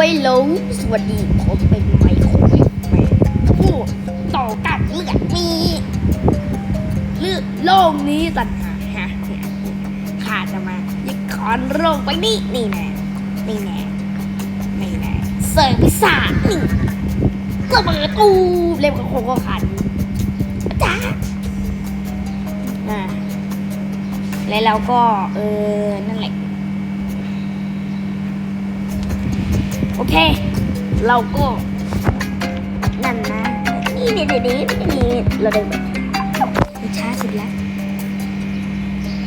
ว้หลงสวัสดีผมเป็นไมโครเวฟแมนผู้ต่อกันเลือดมีเลือดโลกนี้ตันหาฮะเนี่ยขาดจะมายึดคอนโรคไปนี่นี่แน่นี่แน่นี่แน่เสร์ฟพิซซ่านี่ระเบิดตูเล่มกับโคโค่ขันจ้าอ่าแล้วเราก็เออนั่นแหละ โอเค เราก็นั่นนะนี่นี่นี่นี่นี่เราเดินไปช้าสุดแล้ว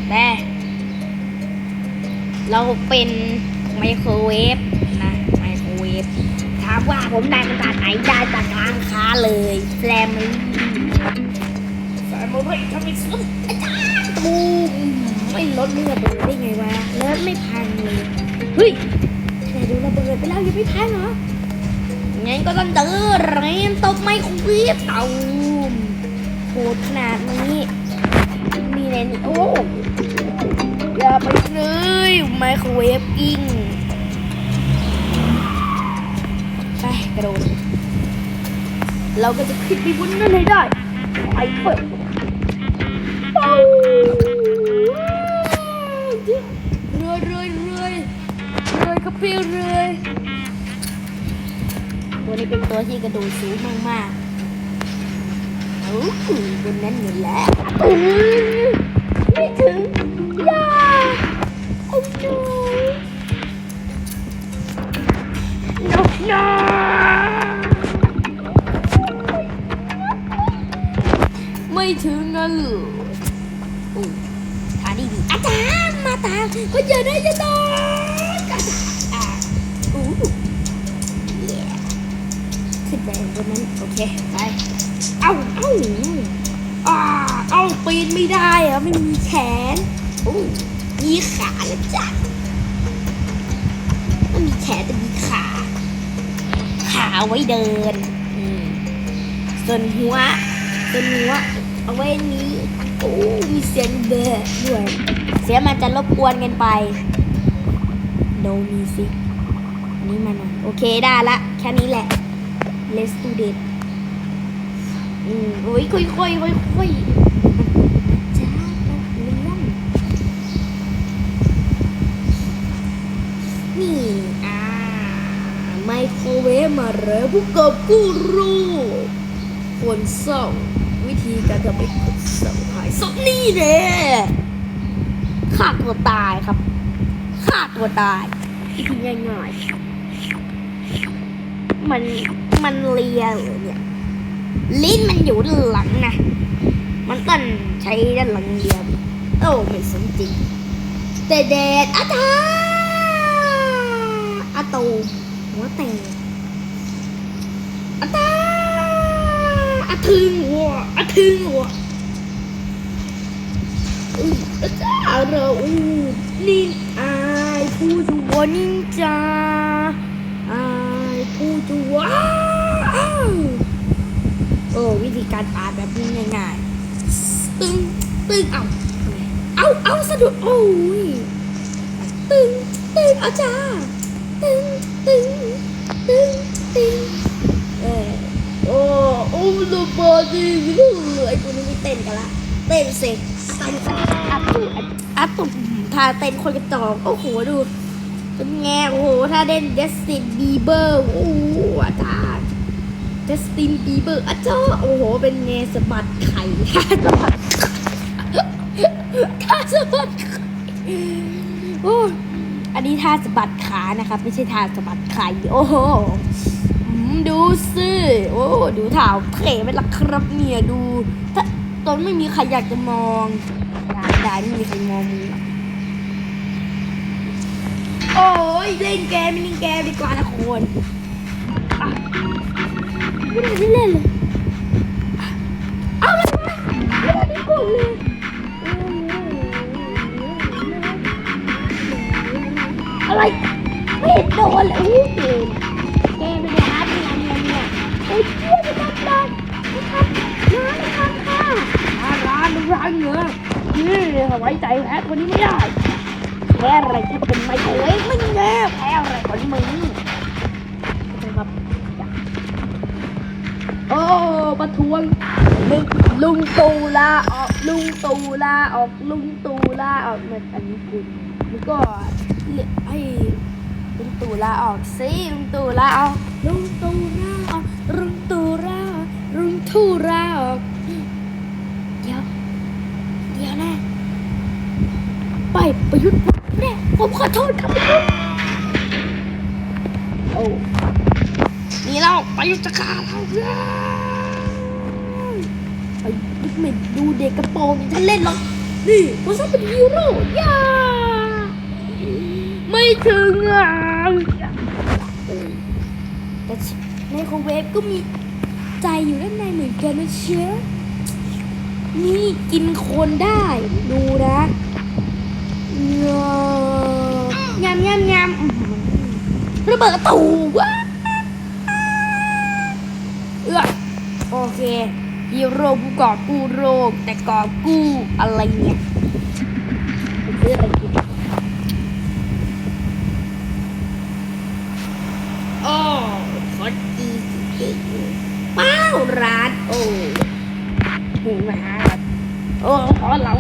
แต่เราเป็นไมโครเวฟนะไมโครเวฟถามว่าผมได้มาจากไหนได้จากร้านค้าเลยแฟมลี่แฟมลี่ทำไมสุดอาจารย์ตูมไม่ลดเลือดเลยได้ไงวะเลือดไม่พังเลยเฮ้ย ไปแล้วยังไม่พังเหรองั้นก็ต้องเดินเรียนตบไมโครเวฟเต่าโหดขนาดนี้นี่แน่นี่โอ้อย่าไปเลยไมโครเวฟกิ้งไปกระโดดเราก็จะขึ้นไปบนนั้นให้ได้ไปเปิดเป้าเรื่อยเรื่อยเรื่อยเรื่อยครับพี่เรื่อย ตัวนี้เป็นตัวที่กระโดดสูงมากๆโอ้โหบนนั้นอยู่แล้วไม่ถึงย่าโอ้โห no no ไม่ถึงงั้นเหรออู้ทานี้ดีอาจารย์มาตามก็อย่าได้อย่าโดน ขึ้นไปบนนั้นโอเคไปเอ้าเอ้าอ่าเอ้าปีนไม่ได้อะไม่มีแขนโอ้มีขาแล้วจ้ะไม่มีแขนแต่มีขา ขาไว้เดินส่วนหัวส่วนหัวเอาไว้นี้โอ้มีเสียงเบะด้วย เสียงมันจะรบกวนกันไปโนมีสินนี้มาหน่อยโอเคได้ละ แค่นี้แหละ let's do it อืมโอ้ยค่อยๆค่อยค่อยจ้าเรื่องนี่อ่าไมโครเวฟมาแล้วผู้กอบกู้รูคนเศร้าวิธีการทำให้คนเศร้าหายสดนี่เน่ฆ่าตัวตายครับฆ่าตัวตายง่ายๆมัน มันเลียเลยเนี่ย ลิ้นมันอยู่ด้านหลังนะ มันต้องใช้ด้านหลังเลียโอ้ไม่สมจริงแต่แดดอาตาอาตูหัวแตกอาตาอาทึงหัวอาทึงหัวอุ้ยอาจารย์เราอูนี่อายผู้ชัวนินจาอายผู้จัวอ้า ธีการอ่านแบบง่ายๆ ตึงตึงเอาเอาเอาสะดุดโอ้ยตึงตึงเอาจ้าตึงตึงตึงตึงเออโอ้โอ้ลูกบอลดิไอ้คนนี้ไม่เต้นกันละเต้นเสร็จอาตุอาตุอาตุท่าเต้นคนกระจอกโอ้โหดูเป็นไงโอ้โหถ้าเล่น Justin Bieber โอ้โหอาจารย์ Justin Bieber อาจารย์โอ้โห เป็นไงสะบัดไข่ท่าสะบัดท่าสะบัดโอ้อันนี้ท่าสะบัดขานะครับ ไม่ใช่ท่าสะบัดไข่โอ้โหดูสิโอ้ดูเท้าเพ่ไปละครับเนี่ยดู ถ้าตอนไม่มีใครอยากจะมองด้ได้ไม่มีใครมองมึงโอ้ยเล่นเกมไม่เล่นเกมดีกว่านะคนอะ ไม่ได้เล่นเลยอะเอาเลยไม่ได้กว่าเลยอะไรไม่เห็นโดนเลยโอ้โหเกมเป็นร้านเนี่ยเนี่ยเนี่ยโอ้ยเชี่ยไม่ทำได้ไม่ทำร้านไม่ทำค่ะร้านร้านร้านเหรอนี่ไว้ใจแพ้คนนี้ไม่ได้แพ้อะไรที่เป็นไมโครเวฟไม่แน่แพ้อะไรของมึง โอ้ประท้วงลุงลุงตูลาออกลุงตูลาออกลุงตูลาออกมือนอันนี้คุณแล้วก็ให้ลุงตูลาออกสิลุงตูลาออกลุงตูลาออกลุงตูลาออกลุงตูลาออกเดี๋ยวเดี๋ยวนะไปประยุทธ์เนี่ผมขอโทษครับประยุทธ์โอ้ นี่เราไปยุทธการเราไปยุทธเมนดูเด็กกระโปรงนี่ท่านเล่นหรอกนี่ผมชอบเป็นฮีโร่ย่าไม่ถึงอะแต่ในโคเวฟก็มีใจอยู่ด้านในเหมือนกันนะเชียนี่กินคนได้ ดูนะงามงามงามระเบิดตูว้า อื้อโอเคฮีโร่ผู้ก่อกู้โรคแต่ก่อกู้อะไรเนี่ยไปซื้ออะไรกินโอ้ขอจีป้าวร้านโอ้ห็นไหมฮะโอ้ขอเรา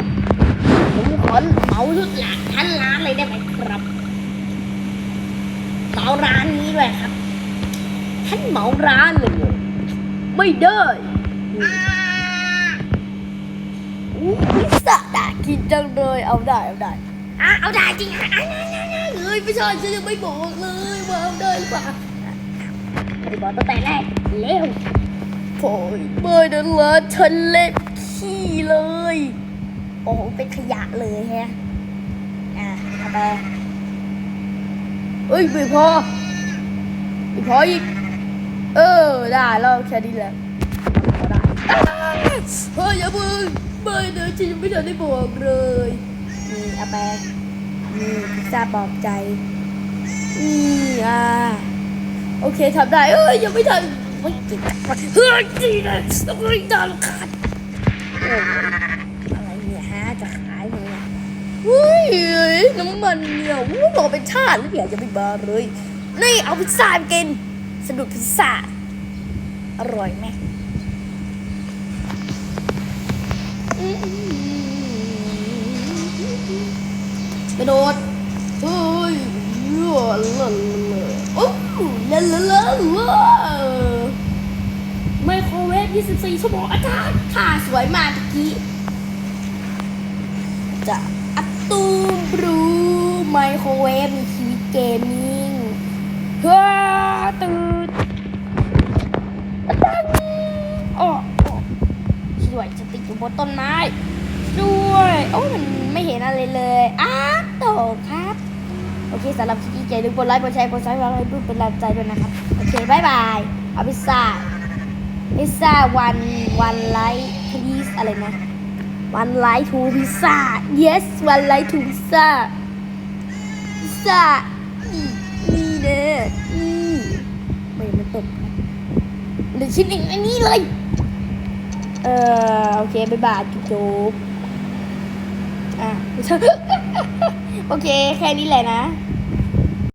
ผมขอเหมาชุดหลานทั้นร้านเลยได้ไหมครับเหมาร้านนี้ด้วยครับท่านเหมาร้านเลย ไม่ได้อู้พิซซ่าน่ากินจังเลยเอาได้เอาได้อะเอาได้จริงอะอะอะอะอะเฮ้ยไม่ใช่ฉันยังไม่บอกเลยว่าเอาได้หรือเปล่าไม่ได้บอกตั้งแต่แรกเร็วโอ้ยเบอร์นั้นละฉันเล็บขี้เลย โอ้โหเป็นขยะเลยแฮะอะเอาไปเอ้ยไม่พอไม่พออีก เออได้แล้วแค่นี้แหละพอได้เฮ้ยอย่ามึงไม่เดี๋ยวฉันยังไม่ทันได้บอกเลยนี่เอาไปนี่พิซซ่าปลอบใจนี่อะโอเคทำได้เอ้ยยังไม่ทันไม่เก่งเฮ้ยจีนะต้องรีบดันขาดโอ้ยอะไรเนี่ยฮะจะขายไงเนี่ยเฮ้ยน้ำมันเนี่ยวู้บอกเป็นชาติแล้วเนี่ยจะไม่บาเลยนี่เอาพิซซ่าไปกิน สนุกพิซซ่า อร่อยไหมกระโดดเฮ้ยลาลาลาโอ้ลาลาลาลไมโครเวฟ 24 ชั่วโมงอาจารย์ค่ะสวยมากเมื่อกี้จะอัตตูมบรูไมโครเวฟมีทีวีเกมมิ่งเฮ้อตื่น อาจารย์อ๋ออ๋อช่วยจะติดอยู่บนต้นไม้ด้วย โอ้มันไม่เห็นอะไรเลยอ้าโตครับ โอเคสำหรับคลิปนี้อย่าลืมกดไลค์กดแชร์กดซับสไครต์เพื่อเป็นแรงใจด้วยนะครับ โอเคบายบายเอาพิซซ่าพิซซ่าวันวันไลท์พลีสอะไรนะวันไลท์ทูพิซซ่า yes วันไลท์ทูพิซซ่าพิซซ่านี่นี่เด้อนี่ไม่มันตกนะ เหลือชิ้นหนึ่งอันนี้เลย เออโอเคบ๊ายบายจุ๊บจุ๊บอะ โอเค แค่นี้แหละนะ